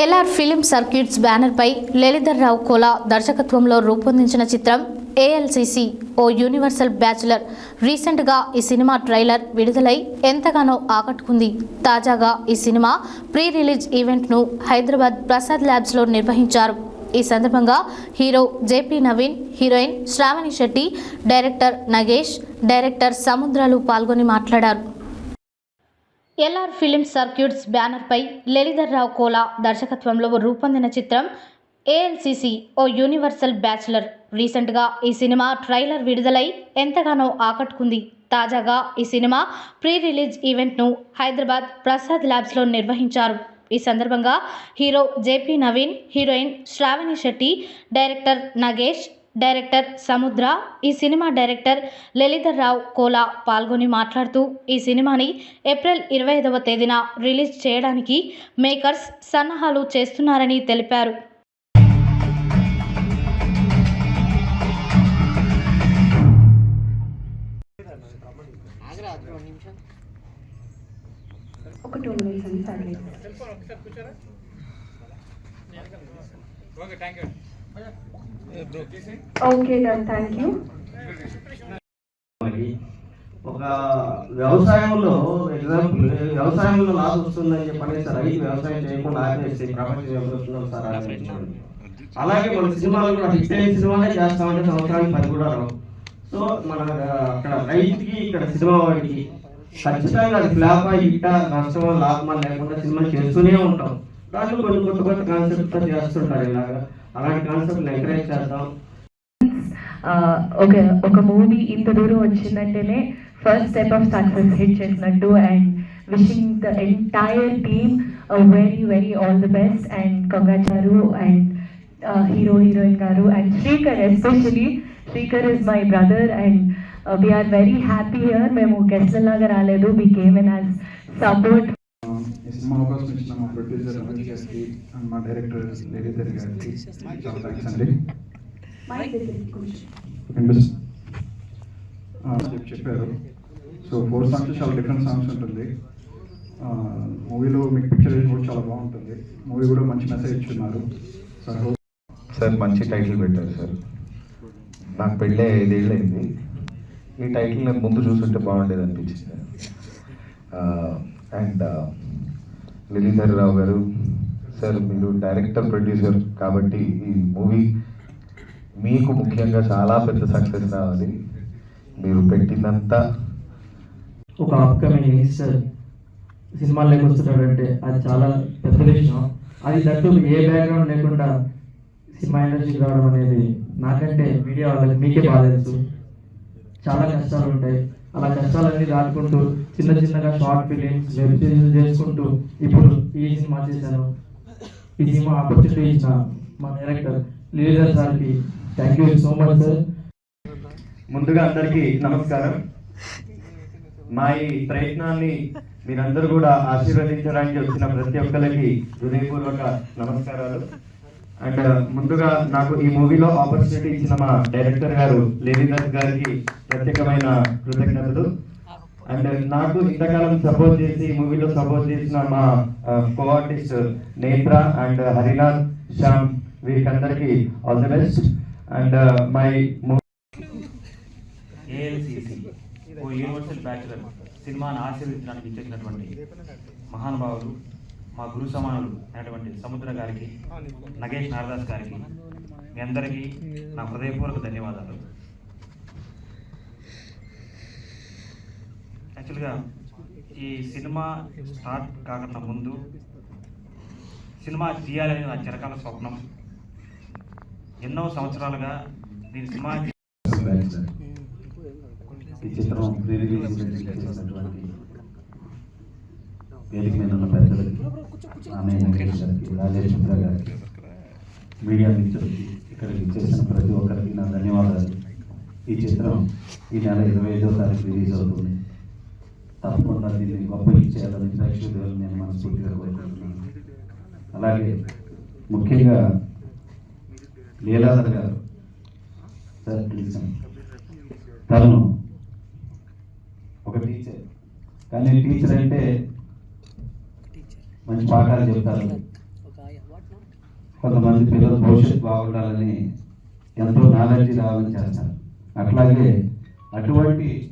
LR film circuits బ్యానర్పై లలిధర్రావు కోలా దర్శకత్వంలో రూపొందించిన చిత్రం ఏఎల్సిసి ఓ యూనివర్సల్ బ్యాచులర్. రీసెంట్గా ఈ సినిమా ట్రైలర్ విడుదలై ఎంతగానో ఆకట్టుకుంది. తాజాగా ఈ సినిమా ప్రీ రిలీజ్ ఈవెంట్ను హైదరాబాద్ ప్రసాద్ ల్యాబ్స్లో నిర్వహించారు. ఈ సందర్భంగా hero JP Naveen heroine Shravani Shetty director Nagesh director Samudrala పాల్గొని మాట్లాడారు. ఎల్ఆర్ ఫిలిం సర్క్యూట్స్ బ్యానర్పై లలిధర్రావు కోలా దర్శకత్వంలో రూపొందిన చిత్రం ఏఎల్సిసి ఓ యూనివర్సల్ బ్యాచులర్. రీసెంట్గా ఈ సినిమా ట్రైలర్ విడుదలై ఎంతగానో ఆకట్టుకుంది. తాజాగా ఈ సినిమా ప్రీ రిలీజ్ ఈవెంట్ను హైదరాబాద్ ప్రసాద్ ల్యాబ్స్లో నిర్వహించారు. ఈ సందర్భంగా hero JP Naveen heroine Shravani Shetty director Nagesh director Samudra ఈ సినిమా డైరెక్టర్ లలిధర్ రావు కోలా పాల్గొని మాట్లాడుతూ ఈ సినిమాని ఏప్రిల్ ఇరవై ఐదవ తేదీన రిలీజ్ చేయడానికి మేకర్స్ సన్నాహాలు చేస్తున్నారని తెలిపారు. ఒక టూ మినిట్స్ అండి సర్లేదు ఓకే డన్ థ్యాంక్ యూ ఒక వ్యవసాయంలో ఎగ్జాంపుల్ వ్యవసాయంలో లాస్ వస్తుందని చెప్పనేసి రైతు వ్యవసాయం చేయకుండా ఆపేసి ప్రపంచం ఆలోచించండి అలాగే మన సినిమాలు కూడా హిట్ అయిన సినిమాలే చేస్తామంటే సంవత్సరానికి పది కూడా రావు. సో మన అక్కడ రైతుకి ఇక్కడ సినిమా వాడికి ఖచ్చితంగా అది ఫ్లాప్ ఇట్ట హిట్ నష్టమో లాభమా లేకుండా సినిమా చేస్తూనే ఉంటాం. దాంట్లో కొన్ని కొత్త కొత్త కాన్సెప్ట్ చేస్తుంటారు ఇలాగా. అలాంటి కాన్సెప్ట్ ఎంకరేజ్ చేద్దాం. ఒక ఒక మూవీ ఇంత దూరం వచ్చిందంటేనే first step of success hit చేసినట్టు and wishing the entire team very very all the best and congrats and hero heroine గారు and Srikar especially Srikar is my brother and we are very happy here మేము guest లాగా రాలేదు. We came in as support cinema అవకాశం ఇచ్చిన మా producer Ramesh గారికి and మా director లేడీధర్ గారికి చాలా థ్యాంక్స్ అండి చెప్పారు సో ఫోర్ సాంగ్స్ చాలా డిఫరెంట్ సాంగ్స్ ఉంటుంది. మూవీలో మీకు పిక్చర్ కూడా చాలా బాగుంటుంది. మూవీ కూడా మంచి మెసేజ్ ఇచ్చున్నారు. సో I hope సార్ మంచి టైటిల్ పెట్టారు సార్. నాకు పెళ్ళే ఐదేళ్ళైంది ఈ టైటిల్ నేను ముందు చూసుంటే బాగుండేది అనిపించింది. అండ్ um, లిలీధర్ రావు గారు సార్ మీరు డైరెక్టర్ ప్రొడ్యూసర్ కాబట్టి ఈ మూవీ మీకు ముఖ్యంగా చాలా పెద్ద సక్సెస్ రావాలి మీరు పెట్టిందంతా ఒక అప్కమింగ్ యంగ్స్టర్ uh, సినిమాల్లోకి వస్తున్నాడంటే అది చాలా పెద్ద విషయం. అది దట్టు ఏ బ్యాక్గ్రౌండ్ లేకుండా సినిమా ఇండస్ట్రీకి రావడం అనేది నాకంటే మీడియా వాళ్ళకి మీకే బాధ తెలుసు. చాలా కష్టాలు ఉంటాయి. అలా కష్టాలన్నీ దాటుకుంటూ చిన్న చిన్నగా షార్ట్ ఫిలిమ్స్ వెబ్ సిరీస్ చేసుకుంటూ ఇప్పుడు ఈ సినిమా చేశాను. ఈ సినిమా ఆపర్చునిటీ ఇచ్చిన మా డైరెక్టర్ లీడర్ సార్కి thank you so much sir ముందుగా అందరికీ నమస్కారం. మా ఈ ప్రయత్నాన్ని మీరందరూ కూడా ఆశీర్వదించడానికి వచ్చిన ప్రతి ఒక్కరికి హృదయపూర్వక నమస్కారాలు. అండ్ ముందుగా నాకు ఈ మూవీలో ఆపర్చునిటీ ఇచ్చిన మా డైరెక్టర్ గారు లేనిదాస్ గారికి ప్రత్యేకమైన కృతజ్ఞతలు. అండ్ నాకు ఇంతకాలం సపోర్ట్ చేసి ఈ మూవీలో సపోర్ట్ చేసిన మా co artist Netra and Harinath Shyam వీరికందరికీ all the best and my ALCC oh universal bachelor సినిమాను ఆశీర్వదించడానికి ఇచ్చేసినటువంటి మహానుభావులు మా గురు సమానులు అయినటువంటి సముద్ర గారికి నగేష్ నారదాస్ గారికి మీ అందరికీ నా హృదయపూర్వక ధన్యవాదాలు. యాక్చువల్గా ఈ సినిమా స్టార్ట్ కాకుండా ముందు సినిమా తీయాలనే నా చిరకాల స్వప్నం. ఎన్నో సంవత్సరాలుగా దీని సినిమా ఈ చిత్రం రిలీజ్ చేసినటువంటి వేదిక మీద ఉన్న పెద్దలకి ఆమె గారికి రాజేష్ మిత్ర గారికి మీడియా మిత్రులకి ఇక్కడికి చేసిన ప్రతి ఒక్కరికి నా ధన్యవాదాలు. ఈ చిత్రం ఈ నెల ఇరవై ఐదో తారీఖు రిలీజ్ అవుతుంది. తప్పకుండా దీన్ని గొప్ప ఇచ్చేయాలని ప్రేక్షకులు నేను మనస్ఫూర్తిగా కోరుకుంటున్నాను. అలాగే ముఖ్యంగా లీలాధర్ గారు సార్ ప్లీజ్ తను ఒక టీచర్. కానీ టీచర్ అంటే మంచి పాఠాలు చెప్తారు. కొంతమంది పిల్లల భవిష్యత్తు బాగుండాలని ఎంతో నాలెడ్జ్ రావాలని చేస్తారు. అట్లాగే అటువంటి